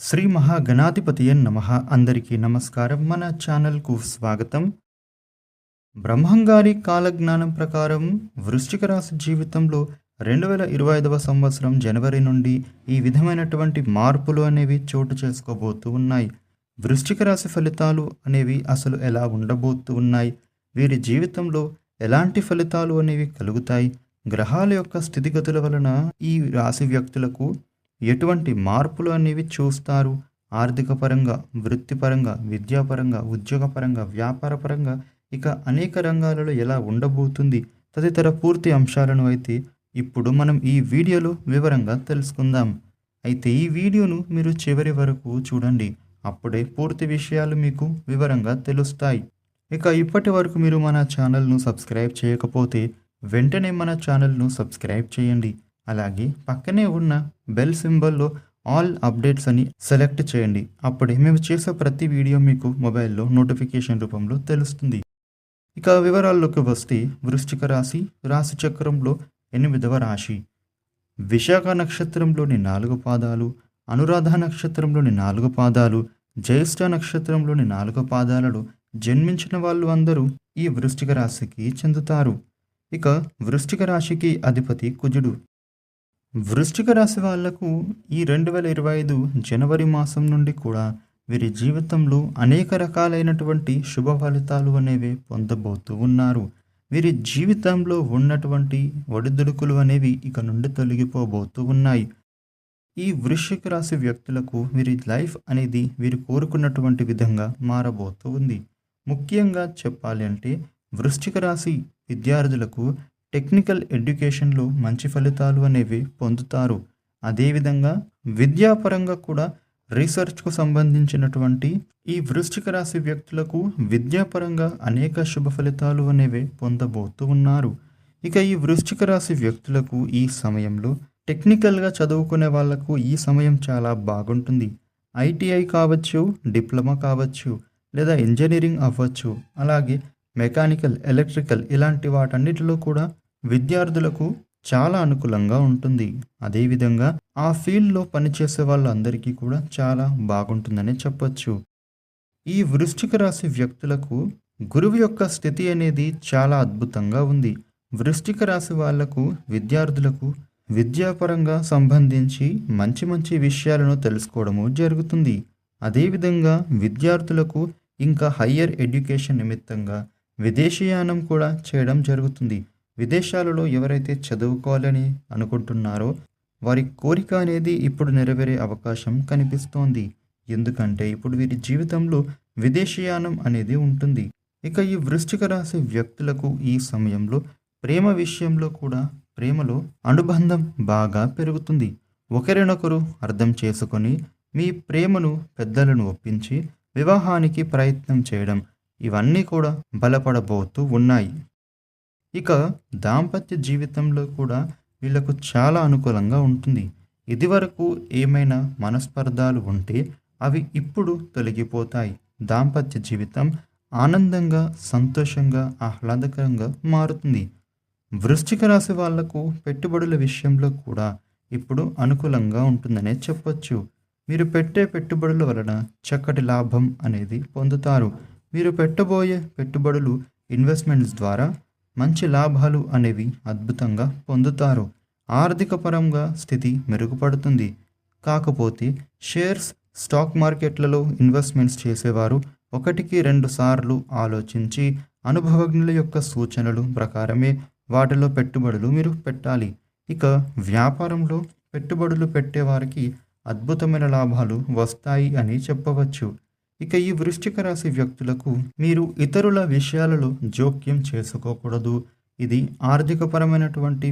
శ్రీ మహాగణాధిపతియ నమ. అందరికీ నమస్కారం. మన ఛానల్కు స్వాగతం. బ్రహ్మంగారి కాలజ్ఞానం ప్రకారం వృశ్చిక రాశి జీవితంలో రెండు వేల ఇరవై ఐదవ సంవత్సరం జనవరి నుండి ఈ విధమైనటువంటి మార్పులు అనేవి చోటు చేసుకోబోతూ ఉన్నాయి. వృశ్చిక రాశి ఫలితాలు అనేవి అసలు ఎలా ఉండబోతూ ఉన్నాయి? వీరి జీవితంలో ఎలాంటి ఫలితాలు అనేవి కలుగుతాయి? గ్రహాల యొక్క స్థితిగతుల వలన ఈ రాశి వ్యక్తులకు ఎటువంటి మార్పులు అనేవి చూస్తారు? ఆర్థిక పరంగా వృత్తిపరంగా విద్యాపరంగా ఉద్యోగపరంగా వ్యాపారపరంగా ఇక అనేక రంగాలలో ఎలా ఉండబోతుంది? తదితర పూర్తి అంశాలను అయితే ఇప్పుడు మనం ఈ వీడియోలో వివరంగా తెలుసుకుందాం. అయితే ఈ వీడియోను మీరు చివరి వరకు చూడండి. అప్పుడే పూర్తి విషయాలు మీకు వివరంగా తెలుస్తాయి. ఇక ఇప్పటి వరకు మీరు మన ఛానల్ను సబ్స్క్రైబ్ చేయకపోతే వెంటనే మన ఛానల్ను సబ్స్క్రైబ్ చేయండి. అలాగే పక్కనే ఉన్న బెల్ సింబల్లో ఆల్ అప్డేట్స్ అని సెలెక్ట్ చేయండి. అప్పుడే మేము చేసే ప్రతి వీడియో మీకు మొబైల్లో నోటిఫికేషన్ రూపంలో తెలుస్తుంది. ఇక వివరాల్లోకి వస్తే వృశ్చిక రాశి రాశి చక్రంలో ఎనిమిదవ రాశి. విశాఖ నక్షత్రంలోని నాలుగు పాదాలు అనురాధ నక్షత్రంలోని నాలుగు పాదాలు జ్యేష్ఠ నక్షత్రంలోని నాలుగు పాదాలలో జన్మించిన వాళ్ళు అందరూ ఈ వృశ్చిక రాశికి చెందుతారు. ఇక వృశ్చిక రాశికి అధిపతి కుజుడు. వృశ్చిక రాశి వాళ్ళకు ఈ రెండు వేల ఇరవై ఐదు జనవరి మాసం నుండి కూడా వీరి జీవితంలో అనేక రకాలైనటువంటి శుభ ఫలితాలు అనేవి పొందబోతూ ఉన్నారు. వీరి జీవితంలో ఉన్నటువంటి ఒడిదుడుకులు అనేవి ఇక నుండి తొలగిపోబోతూ ఉన్నాయి. ఈ వృశ్చిక రాశి వ్యక్తులకు వీరి లైఫ్ అనేది వీరు కోరుకున్నటువంటి విధంగా మారబోతూ ఉంది. ముఖ్యంగా చెప్పాలి అంటే వృశ్చిక రాశి విద్యార్థులకు టెక్నికల్ ఎడ్యుకేషన్లో మంచి ఫలితాలు అనేవి పొందుతారు. అదేవిధంగా విద్యాపరంగా కూడా రీసెర్చ్కు సంబంధించినటువంటి ఈ వృశ్చిక రాశి వ్యక్తులకు విద్యాపరంగా అనేక శుభ ఫలితాలు అనేవి పొందబోతూ ఉన్నారు. ఇక ఈ వృశ్చిక రాశి వ్యక్తులకు ఈ సమయంలో టెక్నికల్గా చదువుకునే వాళ్ళకు ఈ సమయం చాలా బాగుంటుంది. ఐటీఐ కావచ్చు డిప్లొమా కావచ్చు లేదా ఇంజనీరింగ్ అవ్వచ్చు అలాగే మెకానికల్ ఎలక్ట్రికల్ ఇలాంటి వాటన్నిటిలో కూడా విద్యార్థులకు చాలా అనుకూలంగా ఉంటుంది. అదేవిధంగా ఆ ఫీల్డ్లో పనిచేసే వాళ్ళందరికీ కూడా చాలా బాగుంటుందని చెప్పొచ్చు. ఈ వృశ్చిక రాశి వ్యక్తులకు గురువు యొక్క స్థితి అనేది చాలా అద్భుతంగా ఉంది. వృశ్చిక రాశి వాళ్ళకు విద్యార్థులకు విద్యాపరంగా సంబంధించి మంచి మంచి విషయాలను తెలుసుకోవడము జరుగుతుంది. అదేవిధంగా విద్యార్థులకు ఇంకా హయ్యర్ ఎడ్యుకేషన్ నిమిత్తంగా విదేశీయానం కూడా చేయడం జరుగుతుంది. విదేశాలలో ఎవరైతే చదువుకోవాలని అనుకుంటున్నారో వారి కోరిక అనేది ఇప్పుడు నెరవేరే అవకాశం కనిపిస్తోంది. ఎందుకంటే ఇప్పుడు వీరి జీవితంలో విదేశీయానం అనేది ఉంటుంది. ఇక ఈ వృశ్చిక రాశి వ్యక్తులకు ఈ సమయంలో ప్రేమ విషయంలో కూడా ప్రేమలో అనుబంధం బాగా పెరుగుతుంది. ఒకరినొకరు అర్థం చేసుకొని మీ ప్రేమను పెద్దలను ఒప్పించి వివాహానికి ప్రయత్నం చేయడం ఇవన్నీ కూడా బలపడబోతూ ఉన్నాయి. ఇక దాంపత్య జీవితంలో కూడా వీళ్ళకు చాలా అనుకూలంగా ఉంటుంది. ఇదివరకు ఏమైనా మనస్పర్ధాలు ఉంటే అవి ఇప్పుడు తొలగిపోతాయి. దాంపత్య జీవితం ఆనందంగా సంతోషంగా ఆహ్లాదకరంగా మారుతుంది. వృశ్చిక రాశి వాళ్ళకు పెట్టుబడుల విషయంలో కూడా ఇప్పుడు అనుకూలంగా ఉంటుందనే చెప్పొచ్చు. మీరు పెట్టే పెట్టుబడుల వలన చక్కటి లాభం అనేది పొందుతారు. మీరు పెట్టబోయే పెట్టుబడులు ఇన్వెస్ట్మెంట్స్ ద్వారా మంచి లాభాలు అనేవి అద్భుతంగా పొందుతారు. ఆర్థిక పరంగా స్థితి మెరుగుపడుతుంది. కాకపోతే షేర్స్ స్టాక్ మార్కెట్లలో ఇన్వెస్ట్మెంట్స్ చేసేవారు ఒకటికి రెండు సార్లు ఆలోచించి అనుభవజ్ఞుల యొక్క సూచనలు ప్రకారమే వాటిలో పెట్టుబడులు మీరు పెట్టాలి. ఇక వ్యాపారంలో పెట్టుబడులు పెట్టేవారికి అద్భుతమైన లాభాలు వస్తాయి అని చెప్పవచ్చు. ఇక ఈ వృశ్చిక రాశి వ్యక్తులకు మీరు ఇతరుల విషయాలలో జోక్యం చేసుకోకూడదు. ఇది ఆర్థికపరమైనటువంటి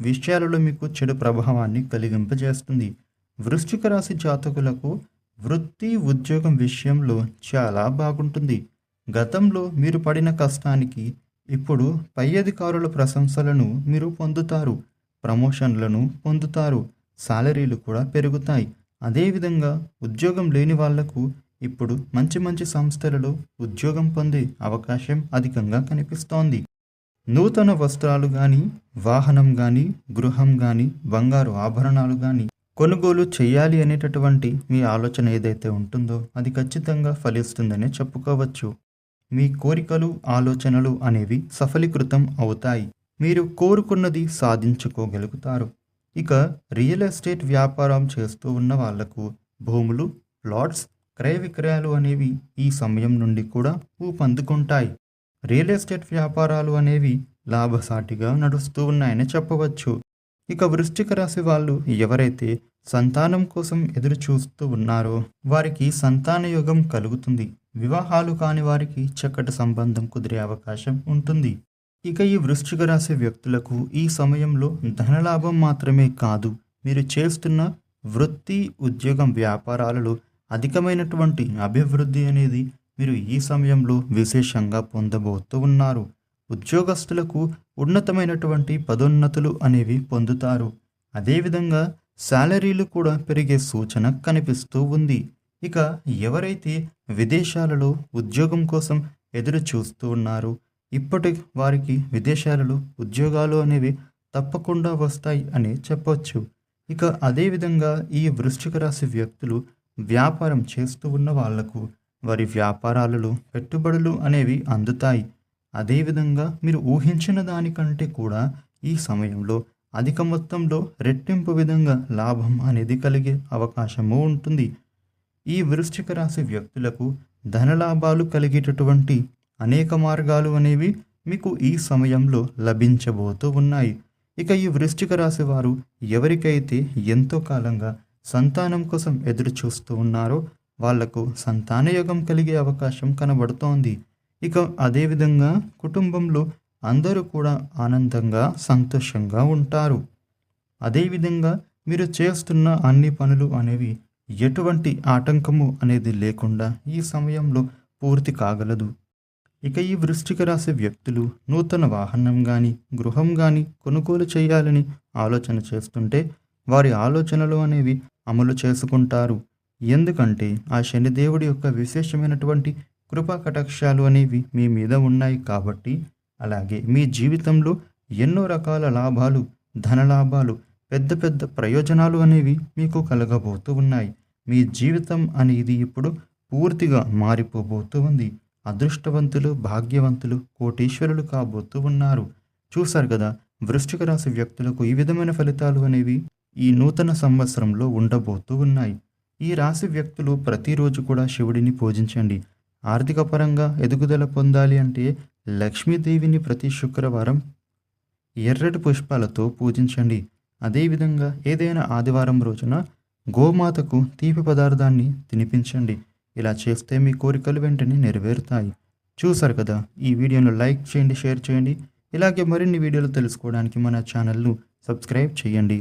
విషయాలలో మీకు చెడు ప్రభావాన్ని కలిగింపజేస్తుంది. వృశ్చిక రాశి జాతకులకు వృత్తి ఉద్యోగం విషయంలో చాలా బాగుంటుంది. గతంలో మీరు పడిన కష్టానికి ఇప్పుడు పై అధికారుల ప్రశంసలను మీరు పొందుతారు. ప్రమోషన్లను పొందుతారు. సాలరీలు కూడా పెరుగుతాయి. అదేవిధంగా ఉద్యోగం లేని వాళ్ళకు ఇప్పుడు మంచి మంచి సంస్థలలో ఉద్యోగం పొందే అవకాశం అధికంగా కనిపిస్తోంది. నూతన వస్త్రాలు కానీ వాహనం కానీ గృహం కానీ బంగారు ఆభరణాలు కానీ కొనుగోలు చేయాలి అనేటటువంటి మీ ఆలోచన ఏదైతే ఉంటుందో అది ఖచ్చితంగా ఫలిస్తుందనే చెప్పుకోవచ్చు. మీ కోరికలు ఆలోచనలు అనేవి సఫలీకృతం అవుతాయి. మీరు కోరుకున్నది సాధించుకోగలుగుతారు. ఇక రియల్ ఎస్టేట్ వ్యాపారం చేస్తూ ఉన్న వాళ్ళకు భూములు ప్లాట్స్ క్రయ విక్రయాలు అనేవి ఈ సమయం నుండి కూడా ఊపందుకుంటాయి. రియల్ ఎస్టేట్ వ్యాపారాలు అనేవి లాభసాటిగా నడుస్తూ ఉన్నాయని చెప్పవచ్చు. ఇక వృశ్చిక రాశి వాళ్ళు ఎవరైతే సంతానం కోసం ఎదురు చూస్తూ ఉన్నారో వారికి సంతాన యోగం కలుగుతుంది. వివాహాలు కాని వారికి చక్కటి సంబంధం కుదిరే అవకాశం ఉంటుంది. ఇక ఈ వృశ్చిక రాశి వ్యక్తులకు ఈ సమయంలో ధనలాభం మాత్రమే కాదు. మీరు చేస్తున్న వృత్తి ఉద్యోగం వ్యాపారాలలో అధికమైనటువంటి అభివృద్ధి అనేది మీరు ఈ సమయంలో విశేషంగా పొందబోతూ ఉన్నారు. ఉద్యోగస్తులకు ఉన్నతమైనటువంటి పదోన్నతులు అనేవి పొందుతారు. అదేవిధంగా శాలరీలు కూడా పెరిగే సూచన కనిపిస్తూ ఉంది. ఇక ఎవరైతే విదేశాలలో ఉద్యోగం కోసం ఎదురు చూస్తూ ఉన్నారో ఇప్పటి వారికి విదేశాలలో ఉద్యోగాలు అనేవి తప్పకుండా వస్తాయి అని చెప్పొచ్చు. ఇక అదేవిధంగా ఈ వృశ్చిక రాశి వ్యక్తులు వ్యాపారం చేస్తూ ఉన్న వాళ్ళకు వారి వ్యాపారాలలో పెట్టుబడులు అనేవి అందుతాయి. అదేవిధంగా మీరు ఊహించిన దానికంటే కూడా ఈ సమయంలో అధిక మొత్తంలో రెట్టింపు విధంగా లాభం అనేది కలిగే అవకాశము ఉంటుంది. ఈ వృశ్చిక రాశి వ్యక్తులకు ధనలాభాలు కలిగేటటువంటి అనేక మార్గాలు అనేవి మీకు ఈ సమయంలో లభించబోతూ ఉన్నాయి. ఇక ఈ వృశ్చిక రాశి వారు ఎవరికైతే ఎంతో కాలంగా సంతానం కోసం ఎదురు చూస్తూ ఉన్నారో వాళ్ళకు సంతానయోగం కలిగే అవకాశం కనబడుతోంది. ఇక అదేవిధంగా కుటుంబంలో అందరూ కూడా ఆనందంగా సంతోషంగా ఉంటారు. అదేవిధంగా మీరు చేస్తున్న అన్ని పనులు అనేవి ఎటువంటి ఆటంకము అనేది లేకుండా ఈ సమయంలో పూర్తి కాగలదు. ఇక ఈ వృష్టిక రాశి వ్యక్తులు నూతన వాహనం కానీ గృహం కానీ కొనుగోలు చేయాలని ఆలోచన చేస్తుంటే వారి ఆలోచనలు అనేవి అమలు చేసుకుంటారు. ఎందుకంటే ఆ శనిదేవుడి యొక్క విశేషమైనటువంటి కృపా కటాక్షాలు అనేవి మీ మీద ఉన్నాయి కాబట్టి అలాగే మీ జీవితంలో ఎన్నో రకాల లాభాలు ధనలాభాలు పెద్ద పెద్ద ప్రయోజనాలు అనేవి మీకు కలగబోతూ ఉన్నాయి. మీ జీవితం అనేది ఇప్పుడు పూర్తిగా మారిపోబోతూ ఉంది. అదృష్టవంతులు భాగ్యవంతులు కోటీశ్వరులు కాబోతూ ఉన్నారు. చూశారు కదా వృష్టిక రాశి వ్యక్తులకు ఈ విధమైన ఫలితాలు అనేవి ఈ నూతన సంవత్సరంలో ఉండబోతూ ఉన్నాయి. ఈ రాశి వ్యక్తులు ప్రతిరోజు కూడా శివుడిని పూజించండి. ఆర్థిక పరంగా ఎదుగుదల పొందాలి అంటే లక్ష్మీదేవిని ప్రతి శుక్రవారం ఎర్రటి పుష్పాలతో పూజించండి. అదేవిధంగా ఏదైనా ఆదివారం రోజున గోమాతకు తీపి పదార్థాన్ని తినిపించండి. ఇలా చేస్తే మీ కోరికలు వెంటనే నెరవేరుతాయి. చూసారు కదా ఈ వీడియోను లైక్ చేయండి షేర్ చేయండి. ఇలాగే మరిన్ని వీడియోలు తెలుసుకోవడానికి మన ఛానల్ను సబ్స్క్రైబ్ చేయండి.